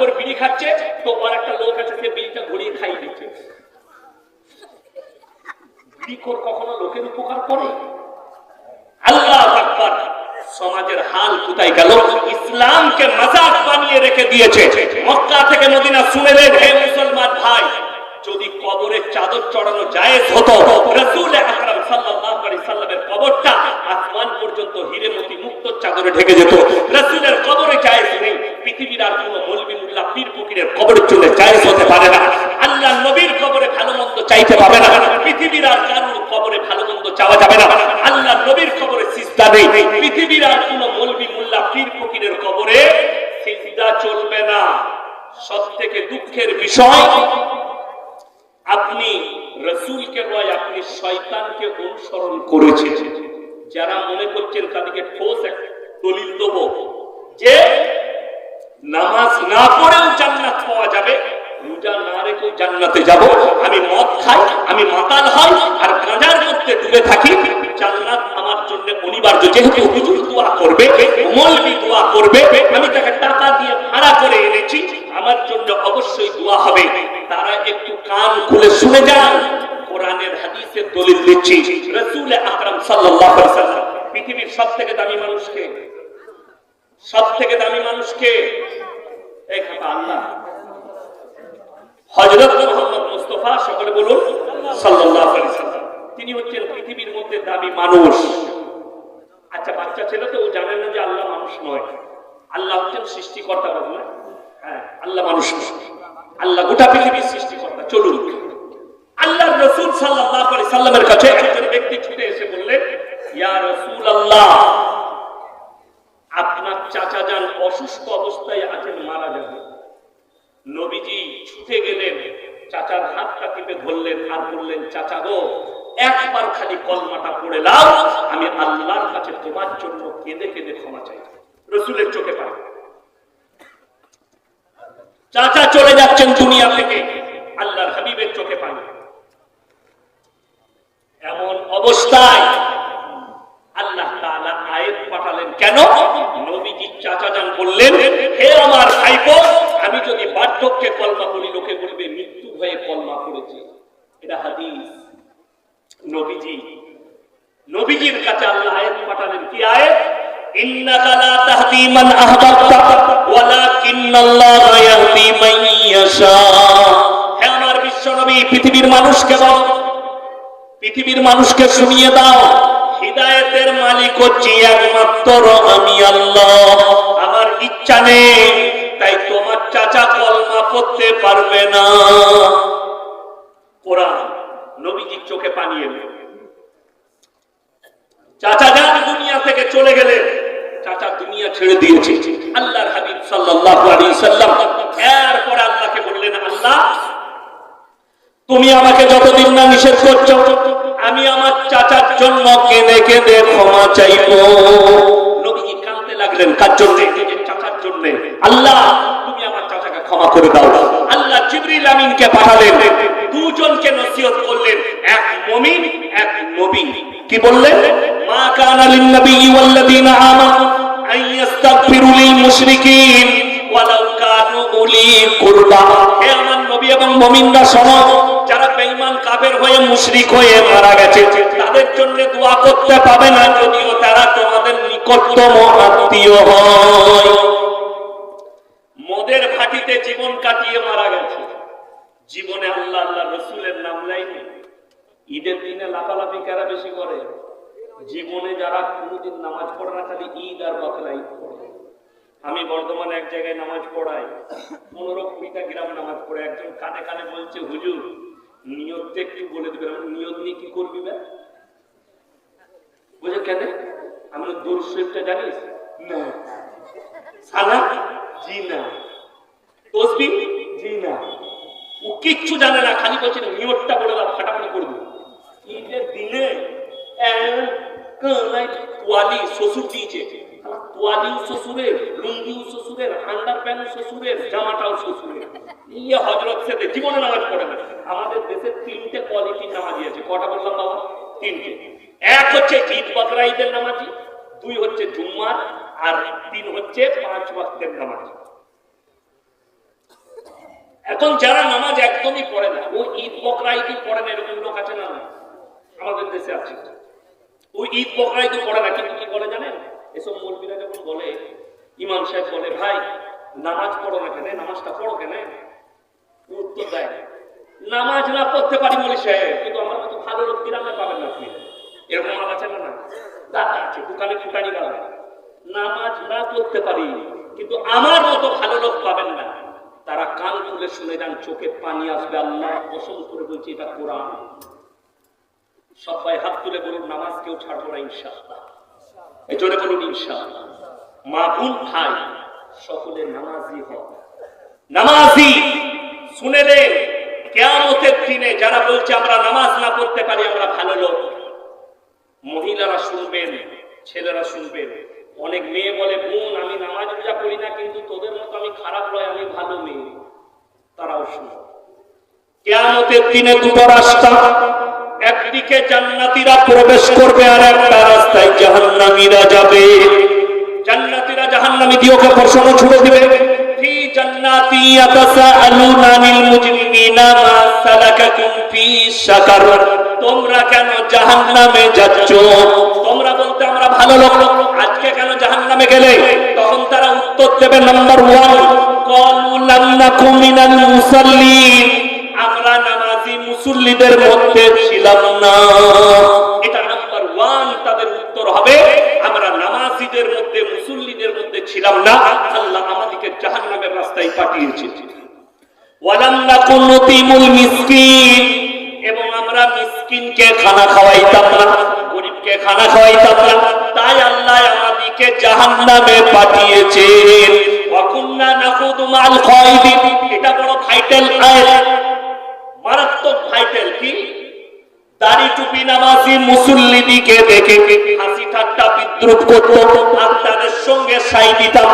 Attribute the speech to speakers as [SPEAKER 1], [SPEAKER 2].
[SPEAKER 1] করে বিড়ি খাচ্ছে, তো আর একটা লোক আছে, সে বিড়িটা ঘুরিয়ে খাইয়ে দিচ্ছে। বিড়িখোর কখনো লোকের উপকার করে? আল্লাহ আকবার, সমাজের হাল কোথায় গেল? ইসলামকে মজাক বানিয়ে রেখে দিয়েছে। মক্কা থেকে মদিনা শুনেলেন হে মুসলমান ভাই, যদি কবরের চাদর চড়ানো জায়েজ হতো, রাসূল আকরাম সাল্লাল্লাহু আলাইহি সাল্লামের কবরটা আসমান পর্যন্ত হিরে মতি মুক্ত চাদরে ঢেকে যেত। পারে না। আল্লাহ নবীর কবরে ভালো মন্দ চাইতে পাবে না। পৃথিবীর আর কারোর কবরে ভালো মন্দ চাওয়া যাবে না। আল্লাহ নবীর কবরে সিজদা নেই। পৃথিবীর আর কোনো মৌলবি মুল্লা পীর ফকিরের কবরে সিজদা চলবে না। সব থেকে দুঃখের বিষয়, আপনি রসুলকে নয়, আপনি শয়তানকে অনুসরণ করেছেন। যারা মনে করছেন তাদেরকে ঠোস এক দলিল দেব। যে নামাজ না পড়েও জান্নাত জান্নাতে যাব। আমি মদ খাই, আমি মাতাল হই, আর গাঁজার মধ্যে ডুবে থাকি। জান্নাত আমার জন্য অনিবার্য। যেহেতু হুজুর দোয়া করবে, মৌলবি দোয়া করবে, আমি তাকে টাকা দিয়ে ভাড়া করে এনেছি। আমার জন্য অবশ্যই দোয়া হবে। তারা একটু কান খুলে শুনে যান। কোরআনের, হাদিসের দলিল দিচ্ছি। রাসূল আকরাম সাল্লাল্লাহু আলাইহি ওয়াসাল্লাম পৃথিবীর সবথেকে দামি মানুষকে সব থেকে দামি মানুষকে এই আল্লাহ। হযরত মোহাম্মদ মুস্তফা, সকলে বলুন সাল্লাহ তিনি হচ্ছেন পৃথিবীর মধ্যে দামি মানুষ। আচ্ছা বাচ্চা ছেলে তো ও জানে না যে আল্লাহ মানুষ নয়। আল্লাহ হচ্ছেন সৃষ্টিকর্তা না। হ্যাঁ আল্লাহ মানুষ আল্লাহ গোটা পৃথিবীর সৃষ্টিকর্তা। চলুন। আল্লাহ রসুল সাল্লাহ সাল্লামের কাছে একজন ব্যক্তি ছুটে এসে বললেন ইয়া রাসূলুল্লাহ আপনার চাচা যান অসুস্থ অবস্থায় আছেন মারা যাবে নবীজি ছুটে গেলেন। চাচার হাতটা টিপে ধরলেন আর বললেন চাচা গো, একবার খালি কলমাটা পড়ে লাও, আমি আল্লাহর কাছে তোমার জন্য কেঁদে কেঁদে ক্ষমা চাই। রসুলের চোখে পাই চাচা চলে যাচ্ছেন দুনিয়া থেকে, আল্লাহর হাবিবের চোখে পাই এমন অবস্থায় আল্লাহ আয়াত পাঠালেন, কেন? নবীজি চাচা যান বললেন, হে আমার ভাইপো আমি যদি বার্ধক্যে কলমা পড়ি, লোকে বলবে, মৃত্যু হয়ে কলমা পড়েছে। এটা হাদিস। নবীজি। নবীজির কাছে আল্লাহ আয়াত পাঠালেন। কি আয়াত? মান মান মানুষকে পৃথিবীর মানুষকে শুনিয়ে দাও। মালিক আমার ইচ্ছা নেই তোমার চাচা কলমা পড়তে পারবে না। কোরআন নবীজির চোখে পানি এলো চাচা যান দুনিয়া থেকে চলে গেলেন চাচা দুনিয়া ছেড়ে দিয়েছে। আল্লাহর হাবিব সাল্লাল্লাহু আলাইহি সাল্লাম এরপর আল্লাহকে বললেন, আল্লাহ, তুমি আমাকে যতদিন না নিষেধ করছ, আমি আমার চাচার জন্য কেঁদে কেঁদে ক্ষমা চাইব। নবীজি কাঁদতে লাগলেন, কার জন্য? চাচার জন্য। আল্লাহ ক্ষমা করে দাও। আল্লাহ জিবরিল আমিনকে পাঠালেন। দুজনকে নসিহত করলেন। এক মুমিন, এক নবী কি বললেন? মা কানা লিন নবী ওয়াল্লাযিনা আমানু আন ইস্তাগফিরু লিল মুশরিকিন ওয়ালাউ কানু উলি কুরবা। হে আমার নবী এবং মুমিনরা, শোনো, যারা বেঈমান, কাফের হয়ে মুশরিক হয়ে মারা গেছে, তাদের জন্য দোয়া করতে পাবে না, যদিও তারা তোমাদের নিকটতম আত্মীয় হয়। মদের জীবন কাটিয়ে মারা গেছে। জীবনে আল্লাহ আল্লাহ রসুলের নাম লাইনি ঈদের দিনে লাফালাফি কারা বেশি করে? জীবনে যারা কোনোদিন নামাজ পড়ে না, খালি ঈদ আর বকরা ঈদ পড়ে। আমি বর্ধমানে এক জায়গায় নামাজ পড়াই। পনেরো কুড়িটা গ্রাম নামাজ পড়ে। একজন কানে কানে বলছে, হুজুর, নিয়তটা একটু বলে দিবেন। আমি নিয়ত নিয়ে কি করবি বে? বুঝে কেন? আমি দূর শরীফটা জানিস? না। সালা জি না। তসবি জি না। ও কিচ্ছু জানে না খালি বলছে নিয়তটা বলে দাও ফাটাফাটি করে ঈদের দিনে তোয়ালি শ্বশুর দিয়েছে। তোয়ালিও শ্বশুরের লুঙ্গিও শ্বশুরের আন্ডার প্যান্ট শ্বশুরের জামাটাও শ্বশুরের। ইয়ে হজরত সাথে জীবনে নামাজ পড়ে না। আমাদের দেশে তিনটে কোয়ালিটির নামাজি আছে। কটা বললাম বাবা? তিনটে। এক হচ্ছে ঈদ বকরা ঈদের নামাজি দুই হচ্ছে জুম্মার আর তিন হচ্ছে পাঁচ ওয়াক্তের নামাজি। এখন যারা নামাজ একদমই পড়ে না ও ঈদ বকরা ঈদই পড়ে না, এরকম লোক আছে না আমাদের দেশে আছে। ওই ঈদ বকরা ঈদই পড়ে না, কিন্তু কি বলে জানেন? এসব মৌলবীরা যখন বলে, ইমাম সাহেব বলে, ভাই, নামাজ পড়ো না কেন? নামাজটা পড়ো কেন? উত্তর দেয় নামাজ না পড়তে পারি বলি সাহেব, কিন্তু আমার মতো ভালো লোক গ্রামে পাবেন না আপনি? এরকম আমার আছে না না দাদা আছে দোকানে ফুটানি গালা নামাজ না পড়তে পারি, কিন্তু আমার মতো ভালো লোক পাবেন না। তারা কান খুলে শুনে যান, চোখে পানি আসবে, আল্লাহ পছন্দ করে বলছি, এটা কোরআন। সবাই হাত তুলে বলুন, নামাজ কেউ ছাড়বো না, ইনশাআল্লাহ। এই জন্য বলুন, ইনশাআল্লাহ। মা বোন, ভাই, সকলে নামাজি হবে নামাজি, শুনে রে কেয়ামতের দিনে যারা বলছে, আমরা নামাজ না পড়তে পারি, আমরা ভালো লোক। মহিলারা শুনবেন, ছেলেরা শুনবেন। অনেক মেয়ে বলে, বোন, আমি নামাজ পূজা করি না, কিন্তু তোদের মতো আমি খারাপ নয়, আমি ভালো মেয়ে। তারাও শুনে। কেয়ামতের দিনে দুটো রাস্তা, একদিকে জান্নাতীরা প্রবেশ করবে আর একটা রাস্তায় জাহান্নামীরা যাবে। জান্নাতীরা জাহান্নামী দিয়ে ওকে প্রশ্ন ছুড়ে দিবে। ফি জান্নাতি ইয়াতাসাআলুনা আনিল মুজরিমিনা মা সালাকাকুম ফি সাকার তোমরা কেন জাহান্নামে যাচ্ছ? তোমরা বলতে আমরা ভালো লোক। আজকে কেন জাহান্নামে গেলে? তখন তারা উত্তর দেবে নাম্বার ওয়ান মধ্যে আমরা মুসল্লিদের মধ্যে ছিলাম না। ওয়ালাম মিসকিন। এবং আমরা মিসকিনকে খানা খাওয়াইতাম না। গরিবকে খানা খাওয়াইতাম না। তাই আল্লাহ আমাদেরকে জাহান্নামে পাঠিয়েছেন। মাল এটা বড় আয়াত। মারাত্মক কি? দাড়ি টুপি নামাজি মুসল্লিদিকে দেখে হাসি ঠাট্টা বিদ্রুপ করতো। আর তাদের সঙ্গে সাই দিতাম।